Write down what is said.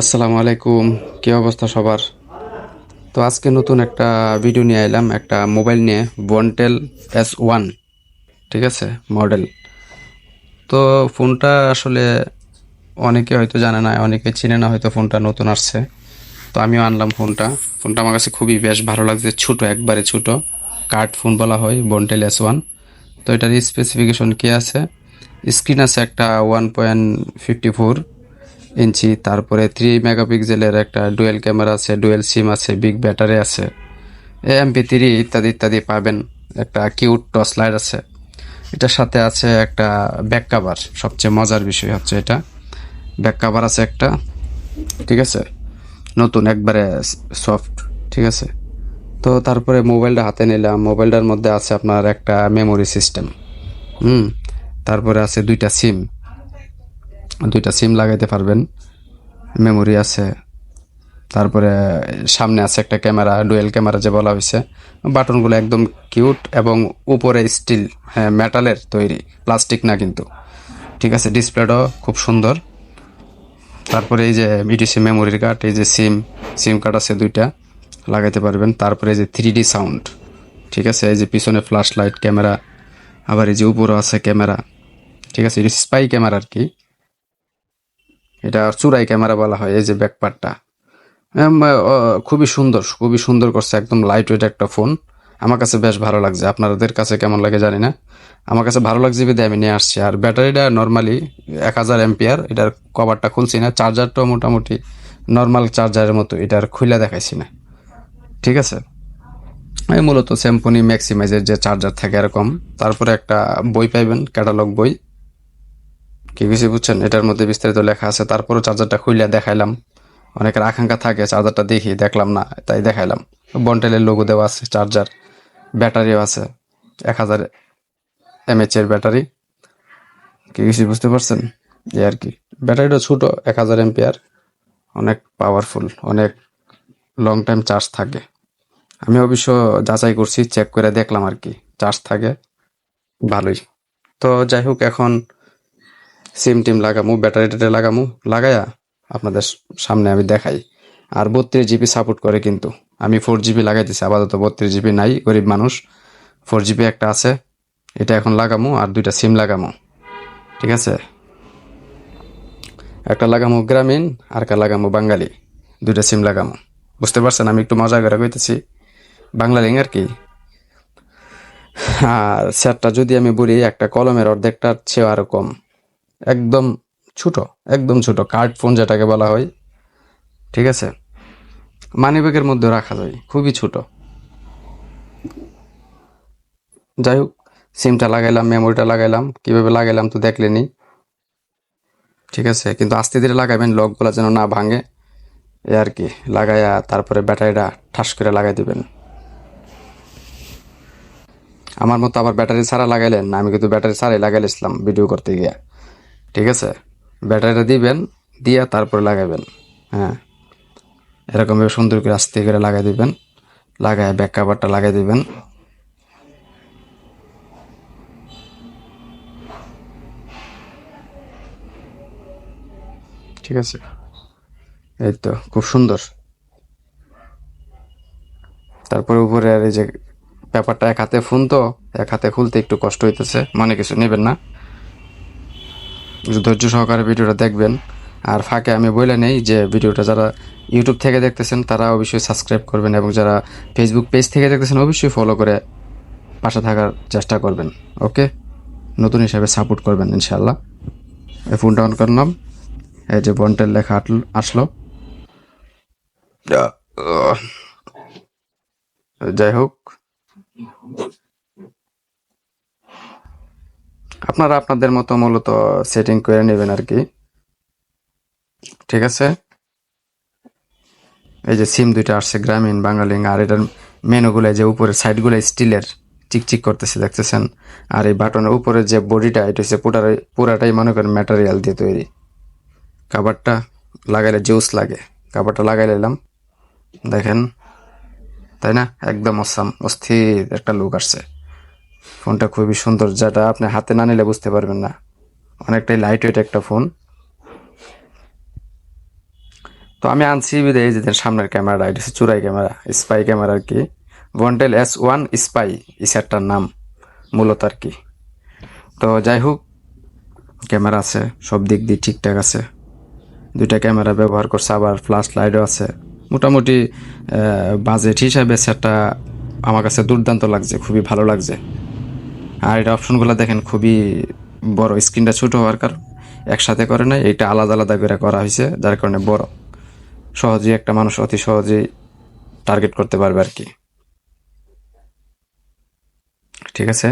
আসসালামু আলাইকুম। কি অবস্থা সবার? তো আজকে নতুন একটা ভিডিও নিয়ে এলাম একটা মোবাইল নিয়ে বনটেল এস ওয়ান ঠিক আছে? মডেল তো ফোনটা আসলে অনেকে হয়তো জানে না, অনেকে চিনে না, হয়তো ফোনটা নতুন আসছে। তো আমিও আনলাম ফোনটা। ফোনটা আমার কাছে খুবই বেশ ভালো লাগছে, ছোটো, একবারে ছোট। কার্ড ফোন বলা হয় বনটেল এস ওয়ান তো এটার স্পেসিফিকেশন কী আছে? স্ক্রিন আছে একটা one point fifty four inch, তারপরে থ্রি মেগাপিক্সেলের একটা ডুয়েল ক্যামেরা আছে ডুয়েল সিম আছে বিগ ব্যাটারি আছে এমপি থ্রি ইত্যাদি ইত্যাদি পাবেন। একটা কিউট টস লাইট আছে। এটার সাথে আছে একটা ব্যাক কাভার সবচেয়ে মজার বিষয় হচ্ছে এটা। ব্যাক কাভার আছে একটা, ঠিক আছে? নতুন, একবারে সফট ঠিক আছে? তো তারপরে মোবাইলটা হাতে নিলাম। মোবাইলটার মধ্যে আছে আপনার একটা মেমোরি সিস্টেম হুম? তারপরে আছে দুইটা সিম দুইটা সিম লাগাইতে পারবেন। মেমোরি আছে। তারপরে সামনে আছে একটা ক্যামেরা ডুয়েল ক্যামেরা যে বলা হয়েছে বাটনগুলো একদম কিউট এবং উপরে স্টিল হ্যাঁ মেটালের তৈরি প্লাস্টিক না কিন্তু। ঠিক আছে ডিসপ্লেটাও খুব সুন্দর। তারপরে এই যে বিটিসি মেমোরির কার্ড এই যে সিম সিম কার্ড আছে দুইটা, লাগাইতে পারবেন। তারপরে এই যে থ্রি সাউন্ড ঠিক আছে, এই যে পিছনে ফ্ল্যাশ লাইট ক্যামেরা, আবার এই যে উপরও আছে ক্যামেরা, ঠিক আছে স্পাই ক্যামেরা আর কি। এটা চূড়াই ক্যামেরা বলা হয়, এই যে ব্যাকপার্টটা খুবই সুন্দর খুবই সুন্দর করছে, একদম লাইট ওয়েট একটা ফোন আমার কাছে বেশ ভালো লাগছে, আপনাদের কাছে কেমন লাগে জানি না। আমার কাছে ভালো লাগছে বিদে আমি নিয়ে আসছি, আর ব্যাটারিটা নর্মালি এক হাজার এমপিয়ার এটার কভারটা খুলছি না চার্জারটাও মোটামুটি নর্মাল চার্জারের মতো এটার খুলে দেখাইছি না। ঠিক আছে? এই মূলত স্যাম্পনি ম্যাক্সিমাইজের যে চার্জার থাকে এরকম, তারপরে একটা বই পাইবেন ক্যাটালগ বই। কি কিছু বুঝছেন? এটার মধ্যে বিস্তারিত লেখা আছে। তারপরও চার্জারটা খুইলে দেখাইলাম। অনেকের আকাঙ্ক্ষা থাকে চার্জারটা দেখি, দেখলাম না, তাই দেখাইলাম। বন্টেলের লোগো দেওয়া আছে চার্জার ব্যাটারিও আছে, এক হাজার এমএচ এর ব্যাটারি কি কিছু বুঝতে পারছেন? এই আর কি। ব্যাটারিটা ছোট, এক হাজার এমপিয়ার অনেক পাওয়ারফুল অনেক লং টাইম চার্জ থাকে। আমি অবশ্য যাচাই করছি চেক করে দেখলাম আর কি। চার্জ থাকে, ভালোই। তো যাই হোক, এখন সিম টিম লাগামু ব্যাটারি ট্যাটারি লাগামু, লাগায়া আপনাদের সামনে আমি দেখাই। আর বত্রিশ জিবি সাপোর্ট করে কিন্তু। আমি ফোর জিবি লাগাইতেছি, আপাতত বত্রিশ জিবি নাই, গরিব মানুষ। ফোর জিবি একটা আছে, এটা এখন লাগামু আর দুইটা সিম লাগামু। ঠিক আছে? একটা লাগামু গ্রামীণ, আর একটা লাগামু বাঙালি। দুইটা সিম লাগামু। বুঝতে পারছেন? আমি একটু মজা করে কইতেছি। বাংলা লিঙ্ক আর কি? আর সেটটা যদি আমি বলি একটা কলমের অর্ধেকটার চেয়েও আরও কম। একদম ছোট একদম ছোট। কার্ড ফোন যেটাকে বলা হয়, ঠিক আছে? মানিব্যাগের মধ্যে রাখা যায়, খুবই ছোট। যাই হোক, সিমটা লাগাইলাম, মেমোরিটা লাগাইলাম, কীভাবে লাগাইলাম তো দেখলেনি ঠিক আছে, কিন্তু আস্তে ধীরে লাগাবেন, লকগুলো যেন না ভাঙে। এ আর কি, লাগাইয়া তারপরে ব্যাটারিটা ঠাস করে লাগাই দিবেন। আমার মতো আবার ব্যাটারি ছাড়া লাগাইলেন না, আমি কিন্তু ব্যাটারি ছাড়াই লাগাইছিলাম ভিডিও করতে গিয়া। ঠিক আছে? ব্যাটারিটা দিবেন, দিয়া তারপরে লাগাবেন। হ্যাঁ? এরকমভাবে সুন্দর করে আস্তে করে লাগাই দিবেন। লাগায় ব্যাক কাভারটা লাগাই দিবেন। ঠিক আছে? এই তো, খুব সুন্দর। তারপরে উপরে আর এই যে ব্যাপারটা এক হাতে ফোন তো এক হাতে খুলতে একটু কষ্ট হইতেছে, মনে কিছু নেবেন না। ধৈর্য সহকারে ভিডিওটা দেখবেন। আর ফাঁকে আমি বলে নেই যে ভিডিওটা যারা ইউটিউব থেকে দেখতেছেন তারা অবশ্যই সাবস্ক্রাইব করবেন এবং যারা ফেসবুক পেজ থেকে দেখতেছেন অবশ্যই ফলো করে পাশে থাকার চেষ্টা করবেন ওকে নতুন হিসাবে সাপোর্ট করবেন ইনশাল্লাহ এই ফোনটা অন করলাম এই যে বন্টের লেখা আটল- আসলো। যাই হোক। আপনারা আপনাদের মতো মূলত সেটিং করে নেবেন আর কি। ঠিক আছে? এই যে সিম দুইটা আসছে গ্রামীণ বাঙালি আর এটার মেনুগুলো যে উপরে সাইডগুলো স্টিলের চিকচিক করতেছে, দেখতেছেন? আর এই বাটনের উপরে যে বডিটা এটা হচ্ছে পুরাটাই পুরাটাই মনে করেন ম্যাটেরিয়াল দিয়ে তৈরি। কাবারটা লাগাইলে জুস লাগে। কাবারটা লাগাই নিলাম। দেখেন? তাই না? একদম অসাম অস্থির একটা লুক আসছে। ফোনটা খুবই সুন্দর, যেটা আপনি হাতে না নিলে বুঝতে পারবেন না। অনেকটাই লাইট ওয়েট একটা ফোন। তো আমি আনছি বিদে এই যেদিন সামনের ক্যামেরাটা, এটা হচ্ছে চুরাই ক্যামেরা স্পাই ক্যামেরা আর কি। ভন্টেল এস ওয়ান স্পাই এই সেটটার নাম, মূলত আর কি। তো যাই হোক, ক্যামেরা আছে, সব দিক দিয়ে ঠিকঠাক আছে। দুইটা ক্যামেরা ব্যবহার করছে, আবার ফ্ল্যাশ লাইটও আছে। মোটামুটি বাজেট হিসাবে সেটটা আমার কাছে দুর্দান্ত লাগছে, খুবই ভালো লাগছে। আর এটা অপশনগুলো দেখেন, খুবই বড় স্ক্রিনটা ছোট হওয়ার কারণ। একসাথে করে নাই এটা আলাদা আলাদা করে করা হয়েছে, যার কারণে বড়। সহজেই একটা মানুষ অতি সহজেই টার্গেট করতে পারবে আর কি। ঠিক আছে?